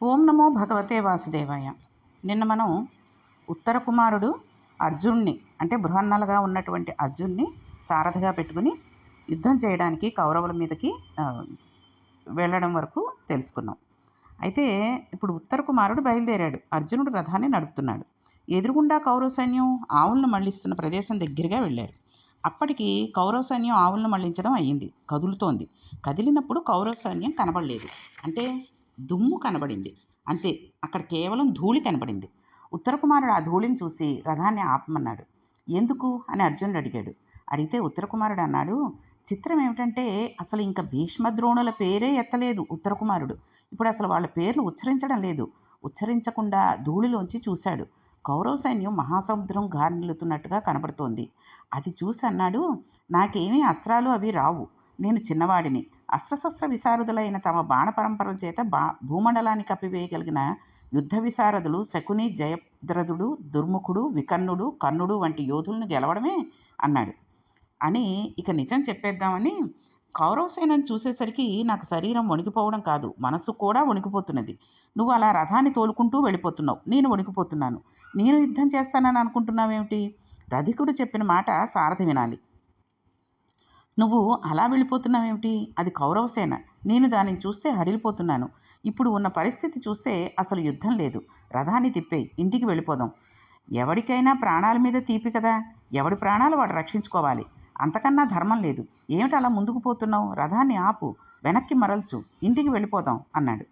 ఓం నమో భగవతే వాసుదేవాయ. నిన్న మనం ఉత్తర కుమారుడు అర్జున్ని అంటే బృహన్నలుగా ఉన్నటువంటి అర్జున్ని సారథిగా పెట్టుకుని యుద్ధం చేయడానికి కౌరవుల మీదకి వెళ్ళడం వరకు తెలుసుకున్నాం. అయితే ఇప్పుడు ఉత్తర కుమారుడు బయలుదేరాడు. అర్జునుడు రథాన్ని నడుపుతున్నాడు. ఎదురుగుండా కౌరవ సైన్యం ఆవులను మళ్ళిస్తున్న ప్రదేశం దగ్గరగా వెళ్ళారు. అప్పటికి కౌరవ సైన్యం ఆవులను మళ్ళించడం అయ్యింది. కదులుతోంది. కదిలినప్పుడు కౌరవ సైన్యం కనబడలేదు. అంటే దుమ్ము కనబడింది. అంతే అక్కడ కేవలం ధూళి కనబడింది. ఉత్తర కుమారుడు ఆ ధూళిని చూసి రథాన్ని ఆపమన్నాడు. ఎందుకు? అని అర్జునుడు అడిగాడు. అడిగితే ఉత్తర కుమారుడు అన్నాడు చిత్రం ఏమిటంటే అసలు ఇంకా భీష్మద్రోణుల పేరే ఎత్తలేదు ఉత్తరకుమారుడు. ఇప్పుడు అసలు వాళ్ళ పేర్లు ఉచ్చరించడం లేదు. ఉచ్చరించకుండా ధూళిలోంచి చూశాడు. కౌరవ సైన్యం మహాసముద్రం గార్నిలుతున్నట్టుగా కనబడుతోంది. అది చూసి అన్నాడు నాకేమీ అస్త్రాలు అవి రావు. నేను చిన్నవాడిని. అస్త్రశస్త్ర విశారదులైన తమ బాణ పరంపరల చేత బా భూమండలాన్ని కప్పివేయగలిగిన యుద్ధ విశారదులు శకుని జయద్రథుడు దుర్ముఖుడు వికర్ణుడు కర్ణుడు వంటి యోధులను గెలవడమే అన్నాడు. అని ఇక నిజం చెప్పేద్దామని కౌరవసేనని చూసేసరికి నాకు శరీరం వణికిపోవడం కాదు మనసు కూడా వణికిపోతున్నది. నువ్వు అలా రథాన్ని తోలుకుంటూ వెళ్ళిపోతున్నావు. నేను వణికిపోతున్నాను. నేను యుద్ధం చేస్తానని అనుకుంటున్నావేమిటి? రధికుడు చెప్పిన మాట సారథి వినాలి. నువ్వు అలా వెళ్ళిపోతున్నావేమిటి? అది కౌరవసేన నేను దానిని చూస్తే హడిలిపోతున్నాను. ఇప్పుడు ఉన్న పరిస్థితి చూస్తే అసలు యుద్ధం లేదు. రథాన్ని తిప్పే ఇంటికి వెళ్ళిపోదాం. ఎవడికైనా ప్రాణాల మీద తీపి కదా. ఎవడి ప్రాణాలు వాడు రక్షించుకోవాలి. అంతకన్నా ధర్మం లేదు. ఏమిటి అలా ముందుకు పోతున్నావు? రథాన్ని ఆపు. వెనక్కి మరల్చు. ఇంటికి వెళ్ళిపోదాం అన్నాడు.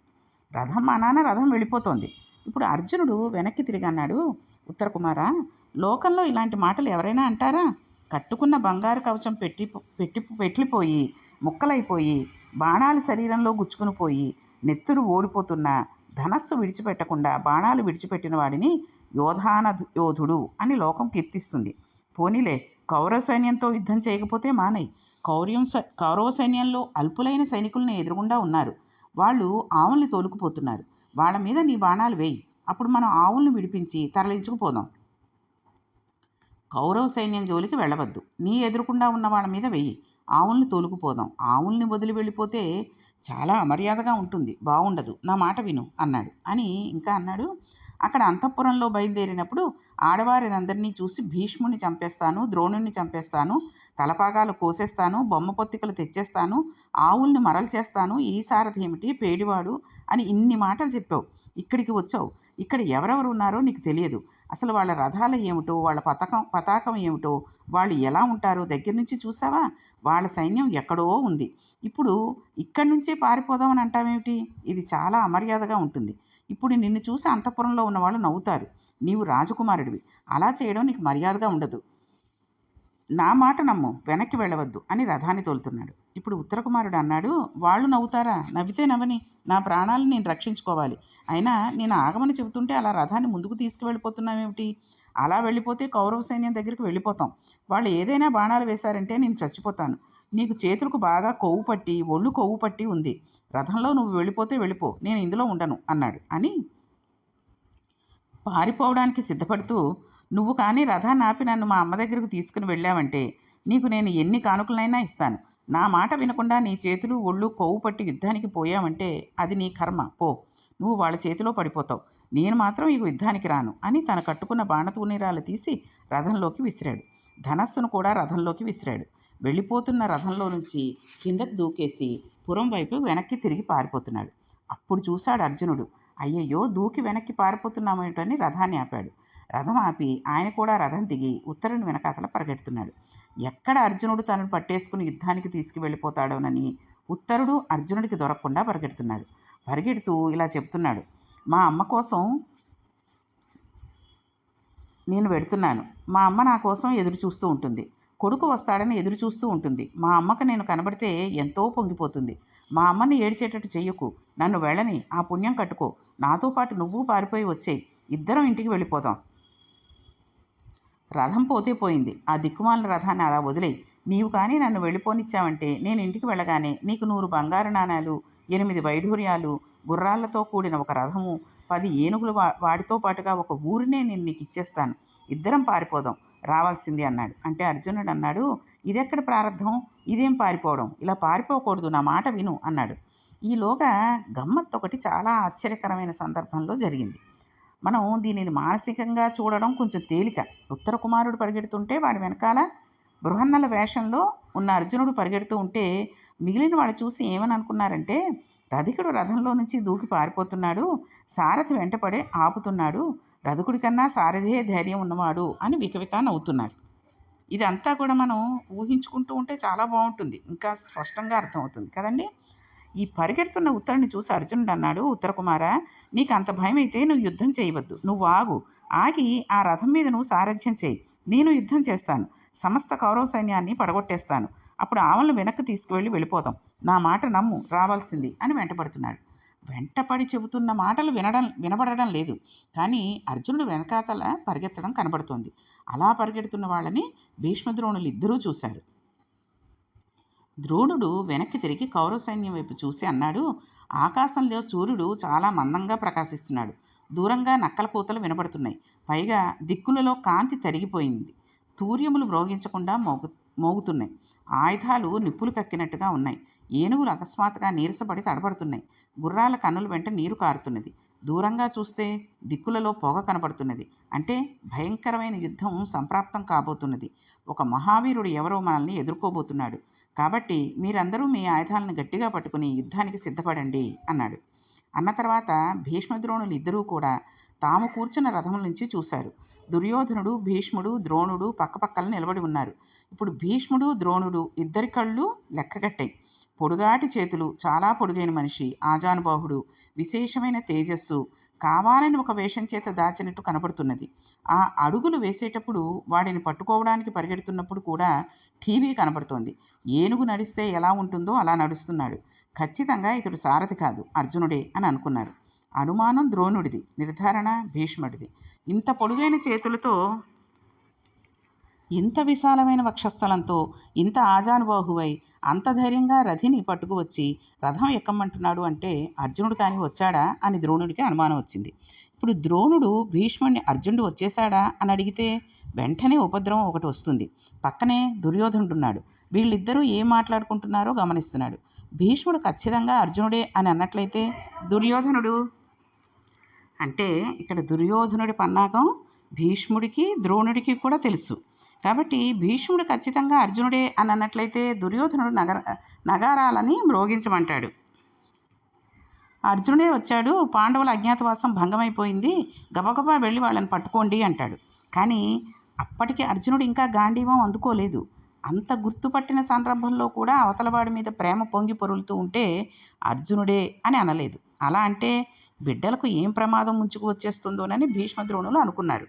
రథం మా నాన్న రథం వెళ్ళిపోతోంది. ఇప్పుడు అర్జునుడు వెనక్కి తిరిగి అన్నాడు. ఉత్తర కుమారా లోకంలో ఇలాంటి మాటలు ఎవరైనా అంటారా? కట్టుకున్న బంగారు కవచం పెట్టి పెట్టి పెట్లిపోయి ముక్కలైపోయి బాణాలు శరీరంలో గుచ్చుకుని పోయి నెత్తురు ఓడిపోతున్న ధనస్సు విడిచిపెట్టకుండా బాణాలు విడిచిపెట్టిన వాడిని యోధాన యోధుడు అని లోకం కీర్తిస్తుంది. పోనీలే కౌరవ సైన్యంతో యుద్ధం చేయకపోతే మానయ్. కౌర్యం కౌరవ సైన్యంలో అల్పులైన సైనికులను ఎదురుగుండా ఉన్నారు. వాళ్ళు ఆవుల్ని తోలుకుపోతున్నారు. వాళ్ళ మీద నీ బాణాలు వేయి. అప్పుడు మనం ఆవుల్ని విడిపించి తరలించుకుపోదాం. కౌరవ సైన్యం జోలికి వెళ్ళవద్దు. నీ ఎదురుకుండా ఉన్న వాళ్ళ మీద వెయ్యి. ఆవుల్ని తోలుకుపోదాం. ఆవుల్ని వదిలి వెళ్ళిపోతే చాలా అమర్యాదగా ఉంటుంది. బాగుండదు నా మాట విను అన్నాడు. అని ఇంకా అన్నాడు. అక్కడ అంతఃపురంలో బయలుదేరినప్పుడు ఆడవారినందరినీ చూసి భీష్ముని చంపేస్తాను ద్రోణుణ్ణి చంపేస్తాను తలపాగాలు కోసేస్తాను బొమ్మ పొత్తికలు తెచ్చేస్తాను ఆవుల్ని మరల్చేస్తాను ఈ సారథి ఏమిటి పేడివాడు అని ఇన్ని మాటలు చెప్పావు. ఇక్కడికి వచ్చావు. ఇక్కడ ఎవరెవరు ఉన్నారో నీకు తెలియదు. అసలు వాళ్ళ రథాలు ఏమిటో వాళ్ళ పథకం పతాకం ఏమిటో వాళ్ళు ఎలా ఉంటారో దగ్గర నుంచి చూసావా? వాళ్ళ సైన్యం ఎక్కడో ఉంది. ఇప్పుడు ఇక్కడి నుంచే పారిపోదామని అంటావేమిటి? ఇది చాలా అమర్యాదగా ఉంటుంది. ఇప్పుడు నిన్ను చూసి అంతఃపురంలో ఉన్న వాళ్ళు నవ్వుతారు. నీవు రాజకుమారుడివి. అలా చేయడం నీకు మర్యాదగా ఉండదు. నా మాట నమ్ము. వెనక్కి వెళ్ళవద్దు అని రథాన్ని తోలుతున్నాడు. ఇప్పుడు ఉత్తరకుమారుడు అన్నాడు వాళ్ళు నవ్వుతారా? నవ్వితే నవ్వని. నా ప్రాణాలను నేను రక్షించుకోవాలి. అయినా నేను ఆగమని చెబుతుంటే అలా రథాన్ని ముందుకు తీసుకువెళ్ళిపోతున్నామేమిటి అలా వెళ్ళిపోతే కౌరవ సైన్యం దగ్గరికి వెళ్ళిపోతాం. వాళ్ళు ఏదైనా బాణాలు వేశారంటే నేను చచ్చిపోతాను. నీకు చేతులకు బాగా కొవ్వు పట్టి ఒళ్ళు కొవ్వు పట్టి ఉంది. రథంలో నువ్వు వెళ్ళిపోతే వెళ్ళిపో. నేను ఇందులో ఉండను అన్నాడు. అని పారిపోవడానికి సిద్ధపడుతూ నువ్వు కానీ రథాన్ని ఆపి నన్ను మా అమ్మ దగ్గరకు తీసుకుని వెళ్ళావంటే నీకు నేను ఎన్ని కానుకలైనా ఇస్తాను. నా మాట వినకుండా నీ చేతులు ఒళ్ళు కొవ్వు పట్టి యుద్ధానికి పోయావంటే అది నీ కర్మ. పో. నువ్వు వాళ్ళ చేతిలో పడిపోతావు. నేను మాత్రం ఈ యుద్ధానికి రాను అని తన కట్టుకున్న బాణతూనీరాలు తీసి రథంలోకి విసిరాడు. ధనస్సును కూడా రథంలోకి విసిరాడు. వెళ్ళిపోతున్న రథంలో నుంచి కిందకు దూకేసి పురం వైపు వెనక్కి తిరిగి పారిపోతున్నాడు. అప్పుడు చూశాడు అర్జునుడు. అయ్యయ్యో దూకి వెనక్కి పారిపోతున్నామేటని రథాన్ని ఆపాడు. రథం ఆపి ఆయన కూడా రథం దిగి ఉత్తరుని వెనకాతల పరిగెడుతున్నాడు. ఎక్కడ అర్జునుడు తనను పట్టేసుకుని యుద్ధానికి తీసుకువెళ్ళిపోతాడోనని ఉత్తరుడు అర్జునుడికి దొరకకుండా పరిగెడుతున్నాడు. పరిగెడుతూ ఇలా చెప్తున్నాడు మా అమ్మ కోసం నేను పెడుతున్నాను మా అమ్మ నా కోసం ఎదురు చూస్తూ ఉంటుంది. కొడుకు వస్తాడని ఎదురు చూస్తూ ఉంటుంది. మా అమ్మకు నేను కనబడితే ఎంతో పొంగిపోతుంది. మా అమ్మని ఏడ్చేటట్టు చెయ్యకు. నన్ను వెళ్ళని. ఆ పుణ్యం కట్టుకో. నాతో పాటు నువ్వు పారిపోయి వచ్చేయి. ఇద్దరం ఇంటికి వెళ్ళిపోదాం. రథం పోతే పోయింది. ఆ దిక్కుమాల రథాన్ని అలా వదిలే నీవు కానీ నన్ను వెళ్ళిపోనిచ్చావంటే నేను ఇంటికి వెళ్ళగానే నీకు నూరు బంగారు నాణాలు ఎనిమిది వైఢూర్యాలు గుర్రాలతో కూడిన ఒక రథము పది ఏనుగులు వా వాడితో పాటుగా ఒక ఊరినే నేను నీకు ఇచ్చేస్తాను. ఇద్దరం పారిపోదాం. రావాల్సింది అన్నాడు. అంటే అర్జునుడు అన్నాడు ఇదెక్కడ ప్రారంధం ఇదేం పారిపోవడం? ఇలా పారిపోకూడదు నా మాట విను అన్నాడు. ఈలోగా గమ్మత్ ఒకటి చాలా ఆశ్చర్యకరమైన సందర్భంలో జరిగింది. మనం దీనిని మానసికంగా చూడడం కొంచెం తేలిక. ఉత్తర కుమారుడు పరిగెడుతుంటే వాడి వెనకాల బృహన్నల వేషంలో ఉన్న అర్జునుడు పరిగెడుతూ ఉంటే మిగిలిన వాళ్ళు చూసి ఏమని అనుకున్నారంటే రధికుడు రథంలో నుంచి దూకి పారిపోతున్నాడు సారథి వెంటపడే ఆపుతున్నాడు రథకుడి కన్నా సారథియే ధైర్యం ఉన్నవాడు అని వికవిక నవ్వుతున్నారు. ఇదంతా కూడా మనం ఊహించుకుంటూ ఉంటే చాలా బాగుంటుంది. ఇంకా స్పష్టంగా అర్థమవుతుంది కదండి? ఈ పరిగెడుతున్న ఉత్తరుని చూసి అర్జునుడు అన్నాడు ఉత్తరకుమార నీకు అంత భయం అయితే నువ్వు యుద్ధం చేయవద్దు. నువ్వు ఆగు. ఆగి ఆ రథం మీద నువ్వు సారథ్యం చేయి. నేను యుద్ధం చేస్తాను. సమస్త కౌరవ సైన్యాన్ని పడగొట్టేస్తాను. అప్పుడు ఆవులను వెనక్కి తీసుకువెళ్ళి వెళ్ళిపోతాం నా మాట నమ్ము. రావాల్సింది అని వెంటపడుతున్నాడు వెంటపడి చెబుతున్న మాటలు వినడం వినబడడం లేదు. కానీ అర్జునుడు వెనకాతల పరిగెత్తడం కనబడుతోంది. అలా పరిగెడుతున్న వాళ్ళని భీష్మద్రోణులు ఇద్దరూ చూశారు. ద్రోణుడు వెనక్కి తిరిగి కౌరవ సైన్యం వైపు చూసి అన్నాడు ఆకాశంలో సూర్యుడు చాలా మందంగా ప్రకాశిస్తున్నాడు. దూరంగా నక్కల కూతలు వినబడుతున్నాయి పైగా దిక్కులలో కాంతి తరిగిపోయింది. తూర్యములు మ్రోగించకుండా మోగు మోగుతున్నాయి. ఆయుధాలు నిప్పులు కక్కినట్టుగా ఉన్నాయి. ఏనుగులు అకస్మాత్తుగా నీరసపడి తడబడుతున్నాయి గుర్రాల కన్నుల వెంట నీరు కారుతున్నది. దూరంగా చూస్తే దిక్కులలో పొగ కనబడుతున్నది అంటే భయంకరమైన యుద్ధం సంప్రాప్తం కాబోతున్నది. ఒక మహావీరుడు ఎవరో మనల్ని ఎదుర్కోబోతున్నాడు. కాబట్టి మీరందరూ మీ ఆయుధాలను గట్టిగా పట్టుకుని యుద్ధానికి సిద్ధపడండి అన్నాడు. అన్న తర్వాత భీష్మద్రోణులు ఇద్దరూ కూడా తాము కూర్చున్న రథం నుంచి చూశారు. దుర్యోధనుడు భీష్ముడు ద్రోణుడు పక్కపక్కల నిలబడి ఉన్నారు. ఇప్పుడు భీష్ముడు ద్రోణుడు ఇద్దరి కళ్ళు లెక్కగట్టాయి పొడుగాటి చేతులు చాలా పొడుగైన మనిషి ఆజానుబాహుడు విశేషమైన తేజస్సు కావాలని ఒక వేషం చేత దాచినట్టు కనబడుతున్నది ఆ అడుగులు వేసేటప్పుడు వాడిని పట్టుకోవడానికి పరిగెడుతున్నప్పుడు కూడా టీవీ కనబడుతోంది ఏనుగు నడిస్తే ఎలా ఉంటుందో అలా నడుస్తున్నాడు. ఖచ్చితంగా ఇతడు సారథి కాదు అర్జునుడే అని అనుకున్నారు. అనుమానం ద్రోణుడిది నిర్ధారణ భీష్ముడిది. ఇంత పొడుగైన చేతులతో ఇంత విశాలమైన వక్షస్థలంతో ఇంత ఆజానుబాహువై అంత ధైర్యంగా రథిని పట్టుకువచ్చి రథం ఎక్కమంటున్నాడు అంటే అర్జునుడు కానీ వచ్చాడా అని ద్రోణుడికి అనుమానం వచ్చింది. ఇప్పుడు ద్రోణుడు భీష్ముడిని అర్జునుడు వచ్చేసాడా అని అడిగితే వెంటనే ఉపద్రవం ఒకటి వస్తుంది. పక్కనే దుర్యోధనుడున్నాడు. వీళ్ళిద్దరూ ఏం మాట్లాడుకుంటున్నారో గమనిస్తున్నాడు. భీష్ముడు ఖచ్చితంగా అర్జునుడే అని అన్నట్లయితే దుర్యోధనుడు అంటే ఇక్కడ దుర్యోధనుడి పన్నాగం భీష్ముడికి ద్రోణుడికి కూడా తెలుసు. కాబట్టి భీష్ముడు ఖచ్చితంగా అర్జునుడే అని అన్నట్లయితే దుర్యోధనుడు నగర నగారాలని మ్రోగించమంటాడు. అర్జునుడే వచ్చాడు పాండవుల అజ్ఞాతవాసం భంగమైపోయింది గబగబా వెళ్ళి వాళ్ళని పట్టుకోండి అంటాడు. కానీ అప్పటికి అర్జునుడు ఇంకా గాంధీవం అందుకోలేదు. అంత గుర్తుపట్టిన సందర్భంలో కూడా అవతలవాడి మీద ప్రేమ పొంగి పొరులుతూ ఉంటే అర్జునుడే అని అనలేదు. అలా అంటే బిడ్డలకు ఏం ప్రమాదం ముంచుకు వచ్చేస్తుందోనని భీష్మద్రోణులు అనుకున్నారు.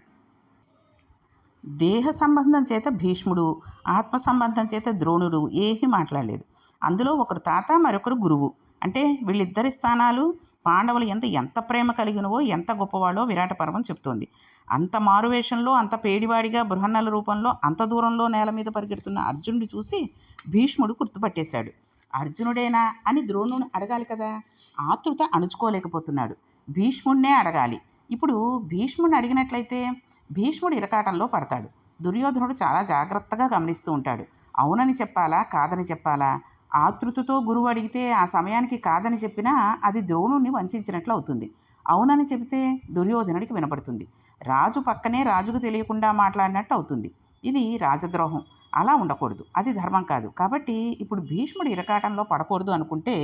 దేహ సంబంధం చేత భీష్ముడు ఆత్మ సంబంధం చేత ద్రోణుడు ఏమీ మాట్లాడలేదు. అందులో ఒకరు తాత మరొకరు గురువు. అంటే వీళ్ళిద్దరి స్థానాలు పాండవులు ఎంత ఎంత ప్రేమ కలిగినవో ఎంత గొప్పవాడో విరాట పర్వం చెప్తోంది. అంత మారువేషంలో అంత పేడివాడిగా బృహన్నల రూపంలో అంత దూరంలో నేల మీద పరిగెడుతున్న అర్జునుడు చూసి భీష్ముడు గుర్తుపట్టేశాడు. అర్జునుడేనా అని ద్రోణుని అడగాలి కదా? ఆతృత అణుచుకోలేకపోతున్నాడు. భీష్ముడినే అడగాలి. ఇప్పుడు భీష్ముడిని అడిగినట్లయితే భీష్ముడు ఇరకాటంలో పడతాడు. దుర్యోధనుడు చాలా జాగ్రత్తగా గమనిస్తూ ఉంటాడు. అవునని చెప్పాలా? కాదని చెప్పాలా? ఆతృతతో గురువు అడిగితే ఆ సమయానికి కాదని చెప్పినా అది ద్రోణుణ్ణి వంచినట్లు అవుతుంది. అవునని చెబితే దుర్యోధనుడికి వినపడుతుంది. రాజు పక్కనే రాజుకు తెలియకుండా మాట్లాడినట్టు అవుతుంది. ఇది రాజద్రోహం. అలా ఉండకూడదు. అది ధర్మం కాదు. కాబట్టి ఇప్పుడు భీష్ముడు ఇరకాటంలో పడకూడదు అనుకుంటే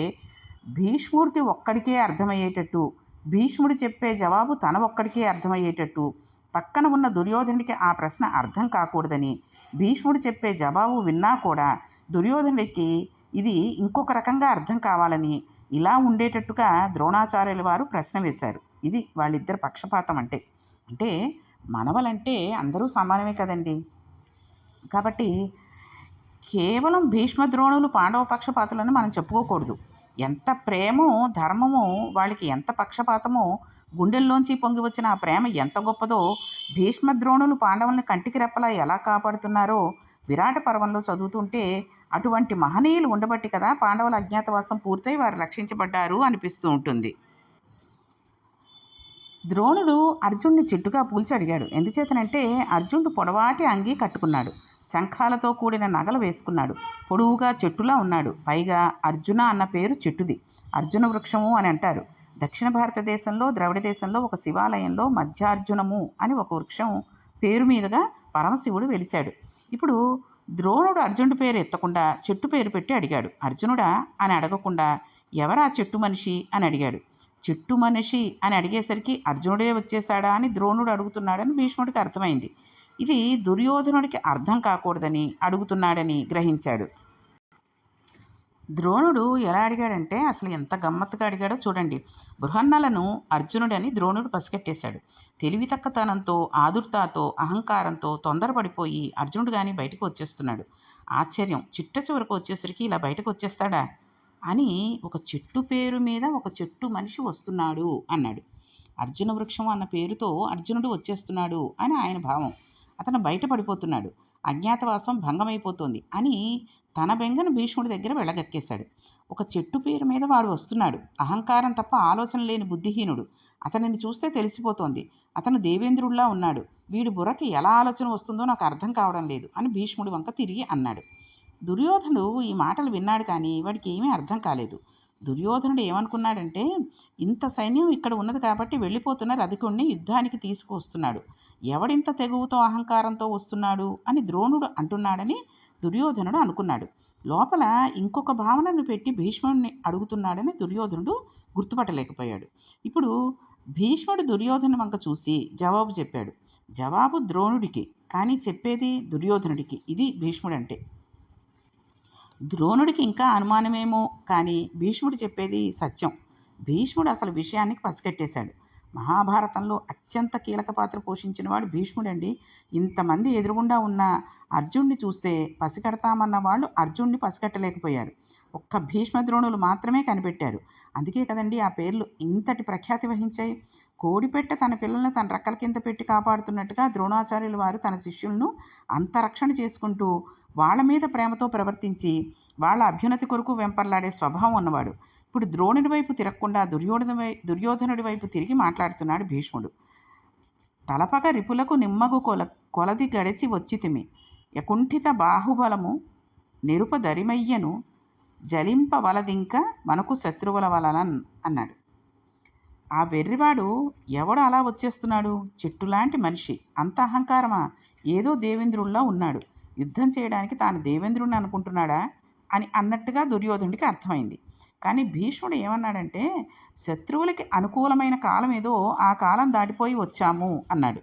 భీష్ముడికి ఒక్కడికే అర్థమయ్యేటట్టు భీష్ముడు చెప్పే జవాబు తన ఒక్కడికే అర్థమయ్యేటట్టు పక్కన ఉన్న దుర్యోధనుడికి ఆ ప్రశ్న అర్థం కాకూడదని భీష్ముడు చెప్పే జవాబు విన్నా కూడా దుర్యోధనుడికి ఇది ఇంకొక రకంగా అర్థం కావాలని ఇలా ఉండేటట్టుగా ద్రోణాచార్యుల వారు ప్రశ్న వేశారు. ఇది వాళ్ళిద్దరు పక్షపాతం అంటే. అంటే మనవలంటే అందరూ సమానమే కదండి. కాబట్టి కేవలం భీష్మ ద్రోణులు పాండవ పక్షపాతులని మనం చెప్పుకోకూడదు. ఎంత ప్రేమో ధర్మమో వాళ్ళకి ఎంత పక్షపాతమో గుండెల్లోంచి పొంగి వచ్చిన ఆ ప్రేమ ఎంత గొప్పదో భీష్మ ద్రోణులు పాండవుల్ని కంటికి రెప్పలా ఎలా కాపాడుతున్నారో విరాట పర్వంలో చదువుతుంటే అటువంటి మహనీయులు ఉండబట్టి కదా పాండవుల అజ్ఞాతవాసం పూర్తయి వారు రక్షించబడ్డారు అనిపిస్తూ ఉంటుంది. ద్రోణుడు అర్జునుడిని చెట్టుగా పూల్చి అడిగాడు. ఎందుచేతనంటే అర్జునుడు పొడవాటి అంగీ కట్టుకున్నాడు. శంఖాలతో కూడిన నగలు వేసుకున్నాడు. పొడవుగా చెట్టులా ఉన్నాడు. పైగా అర్జున అన్న పేరు చెట్టుది. అర్జున వృక్షము అని అంటారు. దక్షిణ భారతదేశంలో ద్రవిడ దేశంలో ఒక శివాలయంలో మధ్యార్జునము అని ఒక వృక్షం పేరు మీదుగా పరమశివుడు వెలిశాడు. ఇప్పుడు ద్రోణుడు అర్జునుడి పేరు ఎత్తకుండా చెట్టు పేరు పెట్టి అడిగాడు. అర్జునుడా అని అడగకుండా ఎవరా చెట్టు మనిషి అని అడిగాడు. చెట్టు మనిషి అని అడిగేసరికి అర్జునుడే వచ్చేసాడా అని ద్రోణుడు అడుగుతున్నాడని భీష్ముడికి అర్థమైంది. ఇది దుర్యోధనుడికి అర్థం కాకూడదని అడుగుతున్నాడని గ్రహించాడు. ద్రోణుడు ఎలా అడిగాడంటే అసలు ఎంత గమ్మత్తుగా అడిగాడో చూడండి. బృహన్నలను అర్జునుడని ద్రోణుడు పసిగట్టేశాడు. తెలివి ఆదుర్తతో ఆదుర్తాతో అహంకారంతో తొందరపడిపోయి అర్జునుడు కానీ బయటకు వచ్చేస్తున్నాడు. ఆశ్చర్యం. చిట్ట చివరకు వచ్చేసరికి ఇలా బయటకు వచ్చేస్తాడా? అని ఒక చెట్టు పేరు మీద ఒక చెట్టు మనిషి వస్తున్నాడు అన్నాడు. అర్జున వృక్షం అన్న పేరుతో అర్జునుడు వచ్చేస్తున్నాడు అని ఆయన భావం. అతను బయటపడిపోతున్నాడు అజ్ఞాతవాసం భంగమైపోతుంది అని తన బెంగను భీష్ముడి దగ్గర వెళ్ళగక్కేశాడు ఒక చెట్టు పేరు మీద వాడు వస్తున్నాడు. అహంకారం తప్ప ఆలోచన లేని బుద్ధిహీనుడు. అతనిని చూస్తే తెలిసిపోతోంది. అతను దేవేంద్రుడిలా ఉన్నాడు. వీడి బుర్రకి ఎలా ఆలోచన వస్తుందో నాకు అర్థం కావడం లేదు అని భీష్ముడి వంక తిరిగి అన్నాడు. దుర్యోధనుడు ఈ మాటలు విన్నాడు కానీ వాడికి ఏమీ అర్థం కాలేదు. దుర్యోధనుడు ఏమనుకున్నాడంటే ఇంత సైన్యం ఇక్కడ ఉన్నది కాబట్టి వెళ్ళిపోతున్న రధికుణ్ణి యుద్ధానికి తీసుకువస్తున్నాడు. ఎవడింత తెగువతో అహంకారంతో వస్తున్నాడు అని ద్రోణుడు అంటున్నాడని దుర్యోధనుడు అనుకున్నాడు. లోపల ఇంకొక భావనను పెట్టి భీష్ముడిని అడుగుతున్నాడని దుర్యోధనుడు గుర్తుపట్టలేకపోయాడు. ఇప్పుడు భీష్ముడు దుర్యోధను వంక చూసి జవాబు చెప్పాడు. జవాబు ద్రోణుడికి కానీ చెప్పేది దుర్యోధనుడికి. ఇది భీష్ముడు అంటే ద్రోణుడికి ఇంకా అనుమానమేమో కానీ భీష్ముడు చెప్పేది సత్యం. భీష్ముడు అసలు విషయానికి పసిగట్టేశాడు. మహాభారతంలో అత్యంత కీలక పాత్ర పోషించిన వాడు భీష్ముడండి. ఇంతమంది ఎదురుగుండా ఉన్న అర్జున్ని చూస్తే పసిగడతామన్న వాళ్ళు అర్జున్ని పసిగట్టలేకపోయారు ఒక్క భీష్మ ద్రోణులు మాత్రమే కనిపెట్టారు. అందుకే కదండి ఆ పేర్లు ఇంతటి ప్రఖ్యాతి వహించాయి. కోడిపెట్ట తన పిల్లల్ని తన రెక్కల కింద పెట్టి కాపాడుతున్నట్టుగా ద్రోణాచార్యులు వారు తన శిష్యులను అంతరక్షణ చేసుకుంటూ వాళ్ళ మీద ప్రేమతో ప్రవర్తించి వాళ్ళ అభ్యున్నతి కొరకు వెంపర్లాడే స్వభావం ఉన్నవాడు. ఇప్పుడు ద్రోణుడి వైపు తిరగకుండా దుర్యోధన దుర్యోధనుడి వైపు తిరిగి మాట్లాడుతున్నాడు భీష్ముడు. తలపగ రిపులకు నిమ్మగు కొల కొలది గడిచి వచ్చితిమి. యకుంఠిత బాహుబలము నిరుప దరిమయ్యను జలింపవలదింక మనకు శత్రువుల వలన అన్నాడు. ఆ వెర్రివాడు ఎవడు అలా వచ్చేస్తున్నాడు? చెట్టులాంటి మనిషి. అంత అహంకారమా? ఏదో దేవేంద్రుడిలా ఉన్నాడు. యుద్ధం చేయడానికి తాను దేవేంద్రుడిని అనుకుంటున్నాడా? అని అన్నట్టుగా దుర్యోధనుడికి అర్థమైంది. కానీ భీష్ముడు ఏమన్నాడంటే శత్రువులకి అనుకూలమైన కాలం ఏదో ఆ కాలం దాటిపోయి వచ్చాము అన్నాడు.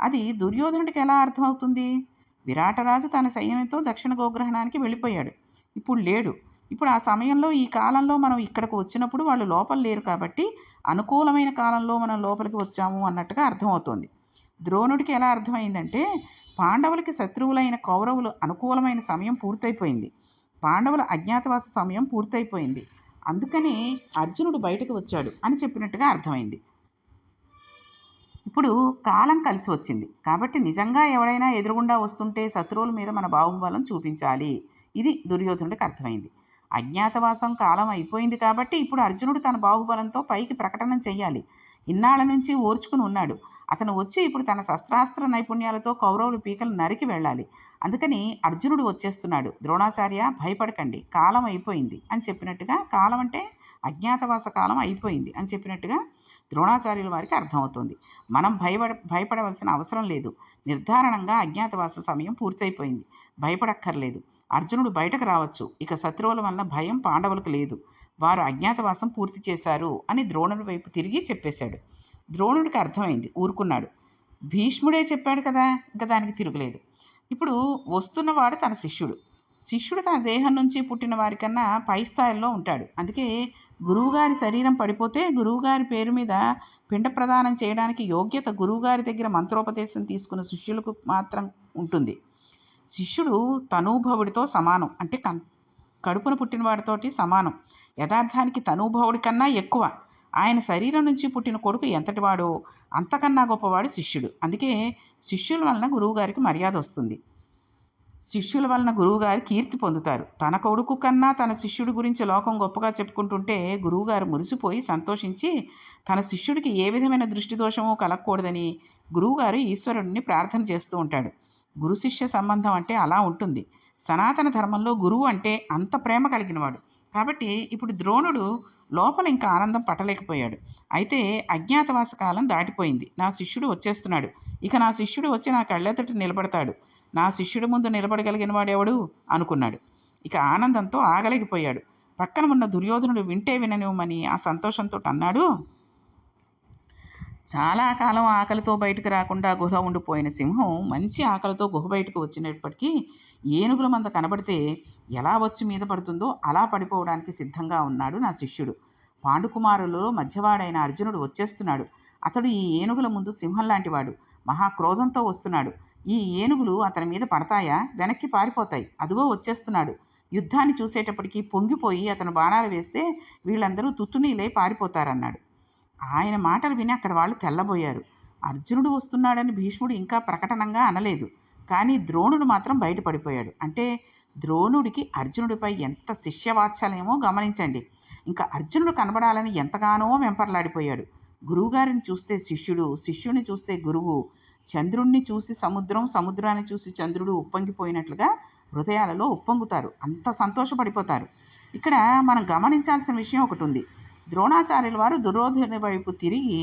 అది దుర్యోధనుడికి ఎలా అర్థమవుతుంది? విరాటరాజు తన సైన్యంతో దక్షిణ గోగ్రహణానికి వెళ్ళిపోయాడు. ఇప్పుడు లేడు. ఇప్పుడు ఆ సమయంలో ఈ కాలంలో మనం ఇక్కడికి వచ్చినప్పుడు వాళ్ళు లోపల లేరు కాబట్టి అనుకూలమైన కాలంలో మనం లోపలికి వచ్చాము అన్నట్టుగా అర్థమవుతోంది. ద్రోణుడికి ఎలా అర్థమైందంటే పాండవులకి శత్రువులైన కౌరవులు అనుకూలమైన సమయం పూర్తయిపోయింది. పాండవుల అజ్ఞాతవాస సమయం పూర్తయిపోయింది. అందుకనే అర్జునుడు బయటకు వచ్చాడు అని చెప్పినట్టుగా అర్థమైంది. ఇప్పుడు కాలం కలిసి వచ్చింది. కాబట్టి నిజంగా ఎవడైనా ఎదురుగుండా వస్తుంటే శత్రువుల మీద మన బాహుబలం చూపించాలి. ఇది దుర్యోధనుడికి అర్థమైంది. అజ్ఞాతవాసం కాలం అయిపోయింది కాబట్టి ఇప్పుడు అర్జునుడు తన బాహుబలంతో పైకి ప్రకటన చెయ్యాలి. ఇన్నాళ్ళ నుంచి ఓర్చుకుని ఉన్నాడు. అతను వచ్చి ఇప్పుడు తన శస్త్రాస్త్ర నైపుణ్యాలతో కౌరవులు పీకలు నరికి వెళ్ళాలి. అందుకని అర్జునుడు వచ్చేస్తున్నాడు. ద్రోణాచార్య భయపడకండి. కాలం అయిపోయింది అని చెప్పినట్టుగా కాలం అంటే అజ్ఞాతవాస కాలం అయిపోయింది అని చెప్పినట్టుగా ద్రోణాచార్యుల వారికి అర్థమవుతుంది. మనం భయపడ భయపడవలసిన అవసరం లేదు. నిర్ధారణంగా అజ్ఞాతవాస సమయం పూర్తయిపోయింది. భయపడక్కర్లేదు. అర్జునుడు బయటకు రావచ్చు. ఇక శత్రువుల వల్ల భయం పాండవులకు లేదు. వారు అజ్ఞాతవాసం పూర్తి చేశారు అని ద్రోణుడి వైపు తిరిగి చెప్పేశాడు. ద్రోణుడికి అర్థమైంది. ఊరుకున్నాడు. భీష్ముడే చెప్పాడు కదా ఇంకా దానికి తిరుగులేదు. ఇప్పుడు వస్తున్నవాడు తన శిష్యుడు. శిష్యుడు తన దేహం నుంచి పుట్టిన వారికన్నా పై స్థాయిలో ఉంటాడు. అందుకే గురువుగారి శరీరం పడిపోతే గురువుగారి పేరు మీద పిండ ప్రదానం చేయడానికి యోగ్యత గురువుగారి దగ్గర మంత్రోపదేశం తీసుకున్న శిష్యులకు మాత్రం ఉంటుంది. శిష్యుడు తనూభవుడితో సమానం. అంటే కన్ కడుపున పుట్టినవాడితోటి సమానం. యథార్థానికి తనూభవుడి కన్నా ఎక్కువ ఆయన శరీరం నుంచి పుట్టిన కొడుకు ఎంతటివాడో అంతకన్నా గొప్పవాడు శిష్యుడు. అందుకే శిష్యుల వలన గురువుగారికి మర్యాద వస్తుంది. శిష్యుల వలన గురువుగారు కీర్తి పొందుతారు. తన కొడుకు కన్నా తన శిష్యుడి గురించి లోకం గొప్పగా చెప్పుకుంటుంటే గురువుగారు మురిసిపోయి సంతోషించి తన శిష్యుడికి ఏ విధమైన దృష్టి దోషమో కలగకూడదని గురువుగారు ఈశ్వరుడిని ప్రార్థన చేస్తూ ఉంటాడు. గురు శిష్య సంబంధం అంటే అలా ఉంటుంది. సనాతన ధర్మంలో గురువు అంటే అంత ప్రేమ కలిగినవాడు. కాబట్టి ఇప్పుడు ద్రోణుడు లోపల ఇంకా ఆనందం పట్టలేకపోయాడు. అయితే అజ్ఞాతవాస కాలం దాటిపోయింది. నా శిష్యుడు వచ్చేస్తున్నాడు. ఇక నా శిష్యుడు వచ్చి నా కళ్ళెదుట నిలబడతాడు. నా శిష్యుడి ముందు నిలబడగలిగిన వాడెవడు అనుకున్నాడు. ఇక ఆనందంతో ఆగలేకపోయాడు. పక్కన ఉన్న దుర్యోధనుడు వింటే విననివ్వమని ఆ సంతోషంతో అన్నాడు చాలా కాలం ఆకలితో బయటకు రాకుండా గుహ ఉండిపోయిన సింహం మంచి ఆకలితో గుహ బయటకు వచ్చినప్పటికీ ఏనుగుల మంద కనబడితే ఎలా వచ్చి మీద పడుతుందో అలా పడిపోవడానికి సిద్ధంగా ఉన్నాడు నా శిష్యుడు. పాండుకుమారులలో మధ్యవాడైన అర్జునుడు వచ్చేస్తున్నాడు. అతడు ఈ ఏనుగుల ముందు సింహం లాంటివాడు. మహాక్రోధంతో వస్తున్నాడు. ఈ ఏనుగులు అతని మీద పడతాయా? వెనక్కి పారిపోతాయి. అదుగో వచ్చేస్తున్నాడు. యుద్ధాన్ని చూసేటప్పటికీ పొంగిపోయి అతను బాణాలు వేస్తే వీళ్ళందరూ తుత్తునీలై పారిపోతారన్నాడు. ఆయన మాటలు విని అక్కడ వాళ్ళు తెల్లబోయారు. అర్జునుడు వస్తున్నాడని భీష్ముడు ఇంకా ప్రకటనంగా అనలేదు. కానీ ద్రోణుడు మాత్రం బయటపడిపోయాడు. అంటే ద్రోణుడికి అర్జునుడిపై ఎంత శిష్యవాత్సల్యమో గమనించండి. ఇంకా అర్జునుడు కనబడాలని ఎంతగానో వెంపర్లాడిపోయాడు. గురువుగారిని చూస్తే శిష్యుడు శిష్యుని చూస్తే గురువు చంద్రుణ్ణి చూసి సముద్రం సముద్రాన్ని చూసి చంద్రుడు ఉప్పొంగిపోయినట్లుగా హృదయాలలో ఉప్పొంగుతారు. అంత సంతోషపడిపోతారు. ఇక్కడ మనం గమనించాల్సిన విషయం ఒకటి ఉంది. ద్రోణాచార్యుల వారు దుర్యోధనుడి వైపు తిరిగి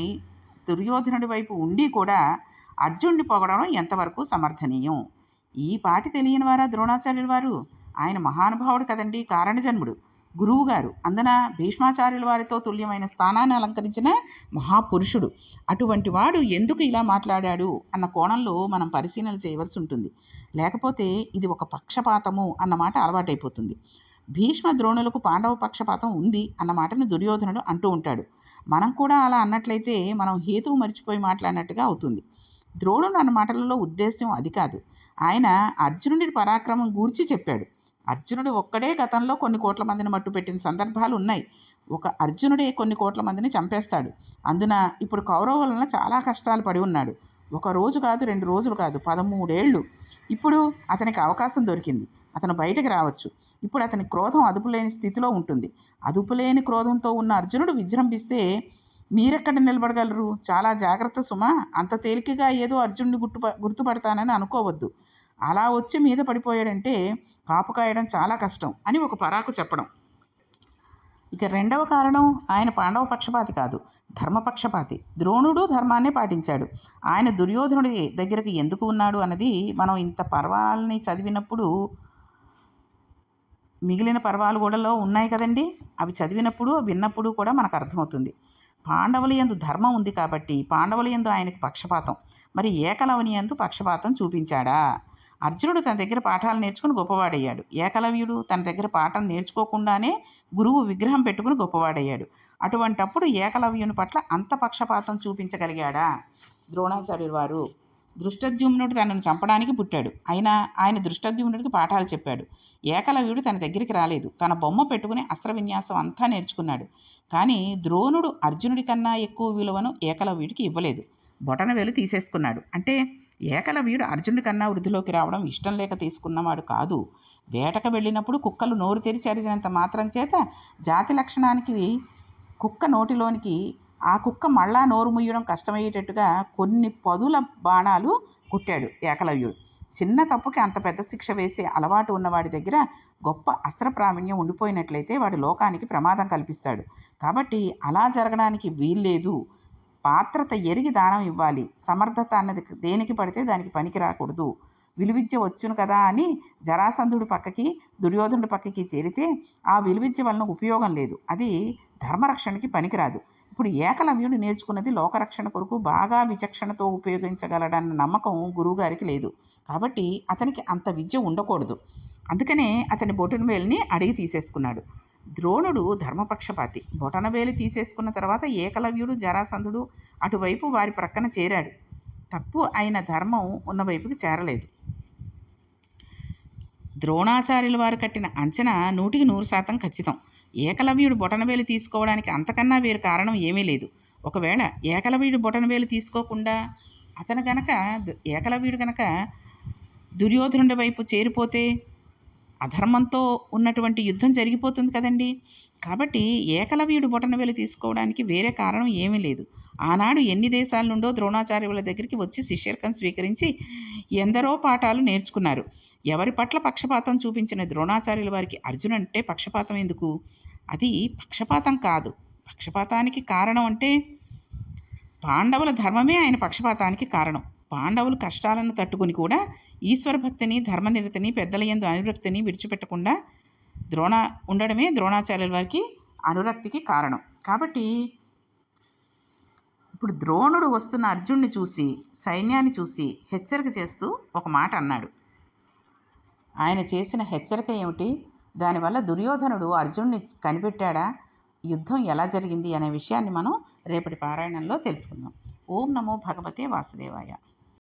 దుర్యోధనుడి వైపు ఉండి కూడా అర్జునుడిని పొగడడం ఎంతవరకు సమర్థనీయం? ఈ పాటి తెలియని వారా ద్రోణాచార్యుల వారు? ఆయన మహానుభావుడు కదండి కారణజన్ముడు గురువు గారు అందున భీష్మాచార్యుల వారితో తుల్యమైన స్థానాన్ని అలంకరించిన మహాపురుషుడు. అటువంటి వాడు ఎందుకు ఇలా మాట్లాడాడు అన్న కోణంలో మనం పరిశీలన చేయవలసి ఉంటుంది. లేకపోతే ఇది ఒక పక్షపాతము అన్నమాట అలవాటైపోతుంది. భీష్మ ద్రోణులకు పాండవ పక్షపాతం ఉంది అన్న మాటను దుర్యోధనుడు అంటూ ఉంటాడు. మనం కూడా అలా అన్నట్లయితే మనం హేతువు మర్చిపోయి మాట్లాడినట్టుగా అవుతుంది. ద్రోణుడు అన్న మాటలలో ఉద్దేశం అది కాదు. ఆయన అర్జునుడి పరాక్రమం గూర్చి చెప్పాడు. అర్జునుడు ఒక్కడే గతంలో కొన్ని కోట్ల మందిని మట్టు పెట్టిన సందర్భాలు ఉన్నాయి. ఒక అర్జునుడే కొన్ని కోట్ల మందిని చంపేస్తాడు. అందున ఇప్పుడు కౌరవులను చాలా కష్టాలు పడి ఉన్నాడు. ఒక రోజు కాదు రెండు రోజులు కాదు పదమూడేళ్ళు. ఇప్పుడు అతనికి అవకాశం దొరికింది. అతను బయటకు రావచ్చు. ఇప్పుడు అతని క్రోధం అదుపులేని స్థితిలో ఉంటుంది. అదుపులేని క్రోధంతో ఉన్న అర్జునుడు విజృంభిస్తే మీరెక్కడ నిలబడగలరు? చాలా జాగ్రత్త సుమా. అంత తేలికగా ఏదో అర్జునుడిని గుర్తు గుర్తుపడతానని అనుకోవద్దు. అలా వచ్చి మీద పడిపోయాడంటే కాపు కాయడం చాలా కష్టం అని ఒక పరాకు చెప్పడం. ఇక రెండవ కారణం ఆయన పాండవ పక్షపాతి కాదు. ధర్మపక్షపాతి ద్రోణుడు ధర్మాన్నే పాటించాడు. ఆయన దుర్యోధనుడి దగ్గరకు ఎందుకు ఉన్నాడు అన్నది మనం ఇంత పర్వాలని చదివినప్పుడు మిగిలిన పర్వాలు కూడాలో ఉన్నాయి కదండి? అవి చదివినప్పుడు విన్నప్పుడు కూడా మనకు అర్థమవుతుంది. పాండవుల యందు ధర్మం ఉంది కాబట్టి పాండవుల యందు ఆయనకు పక్షపాతం. మరి ఏకలవని యందు పక్షపాతం చూపించాడా? అర్జునుడు తన దగ్గర పాఠాలు నేర్చుకుని గొప్పవాడయ్యాడు. ఏకలవ్యుడు తన దగ్గర పాఠం నేర్చుకోకుండానే గురువు విగ్రహం పెట్టుకుని గొప్పవాడయ్యాడు. అటువంటప్పుడు ఏకలవ్యుని పట్ల అంత పక్షపాతం చూపించగలిగాడా? ద్రోణాచార్యులు వారు దృష్టద్యుమ్నుడు తనను చంపడానికి పుట్టాడు. అయినా ఆయన దృష్టద్యుమ్నుడికి పాఠాలు చెప్పాడు. ఏకలవ్యుడు తన దగ్గరికి రాలేదు. తన బొమ్మ పెట్టుకుని అస్త్ర విన్యాసం అంతా నేర్చుకున్నాడు. కానీ ద్రోణుడు అర్జునుడి కన్నా ఎక్కువ విలువను ఏకలవ్యుడికి ఇవ్వలేదు. బొటనవేలు తీసేసుకున్నాడు. అంటే ఏకలవ్యుడు అర్జునుడి కన్నా వృద్ధిలోకి రావడం ఇష్టం లేక తీసుకున్నవాడు కాదు. వేటకు వెళ్ళినప్పుడు కుక్కలు నోరు తెరిచి అరిచినంత మాత్రం చేత జాతి లక్షణానికి కుక్క నోటిలోనికి ఆ కుక్క మళ్ళా నోరు ముయ్యడం కష్టమయ్యేటట్టుగా కొన్ని పదుల బాణాలు కుట్టాడు ఏకలవ్యుడు. చిన్న తప్పుకి అంత పెద్ద శిక్ష వేసే అలవాటు ఉన్నవాడి దగ్గర గొప్ప అస్త్ర ప్రావీణ్యం ఉండిపోయినట్లయితే వాడి లోకానికి ప్రమాదం కల్పిస్తాడు. కాబట్టి అలా జరగడానికి వీల్లేదు. పాత్రత ఎరిగి దానం ఇవ్వాలి. సమర్థత అన్నది దేనికి పడితే దానికి పనికి రాకూడదు. విలువిద్య వచ్చును కదా అని జరాసంధుడి పక్కకి దుర్యోధనుడి పక్కకి చేరితే ఆ విలువిద్య వలన ఉపయోగం లేదు. అది ధర్మరక్షణకి పనికిరాదు. ఇప్పుడు ఏకలవ్యుడు నేర్చుకున్నది లోకరక్షణ కొరకు బాగా విచక్షణతో ఉపయోగించగలడన్న నమ్మకం గురువుగారికి లేదు. కాబట్టి అతనికి అంత విద్య ఉండకూడదు. అందుకనే అతని బొటన వేలిని అడిగి తీసేసుకున్నాడు. ద్రోణుడు ధర్మపక్షపాతి. బొటనవేలు తీసేసుకున్న తర్వాత ఏకలవ్యుడు జరాసంధుడు అటువైపు వారి ప్రక్కన చేరాడు. తప్పు అయిన ధర్మం ఉన్న వైపుకి చేరలేదు. ద్రోణాచార్యుల వారు కట్టిన అంచనా నూటికి నూరు శాతం ఖచ్చితం. ఏకలవ్యుడు బొటనవేలు తీసుకోవడానికి అంతకన్నా వేరు కారణం ఏమీ లేదు. ఒకవేళ ఏకలవ్యుడు బొటనవేలు తీసుకోకుండా అతను గనక ఏకలవ్యుడు గనక దుర్యోధనుడి వైపు చేరిపోతే అధర్మంతో ఉన్నటువంటి యుద్ధం జరిగిపోతుంది కదండి. కాబట్టి ఏకలవ్యుడు బొటనవేలు తీసుకోవడానికి వేరే కారణం ఏమీ లేదు. ఆనాడు ఎన్ని దేశాల నుండో ద్రోణాచార్యుల దగ్గరికి వచ్చి శిష్యర్కం స్వీకరించి ఎందరో పాఠాలు నేర్చుకున్నారు. ఎవరి పట్ల పక్షపాతం చూపించిన ద్రోణాచార్యుల వారికి అర్జున్ అంటే పక్షపాతం ఎందుకు? అది పక్షపాతం కాదు. పక్షపాతానికి కారణం అంటే పాండవుల ధర్మమే ఆయన పక్షపాతానికి కారణం. పాండవులు కష్టాలను తట్టుకుని కూడా ఈశ్వర భక్తిని ధర్మనిరతిని పెద్దల ఎందు అనురక్తిని విడిచిపెట్టకుండా ద్రోణ ఉండడమే ద్రోణాచార్యుల వారికి అనురక్తికి కారణం. కాబట్టి ఇప్పుడు ద్రోణుడు వస్తున్న అర్జున్ని చూసి సైన్యాన్ని చూసి హెచ్చరిక చేస్తూ ఒక మాట అన్నాడు. ఆయన చేసిన హెచ్చరిక ఏమిటి? దానివల్ల దుర్యోధనుడు అర్జున్ని కనిపెట్టాడా? యుద్ధం ఎలా జరిగింది? అనే విషయాన్ని మనం రేపటి పారాయణంలో తెలుసుకుందాం. ఓం నమో భగవతే వాసుదేవాయ.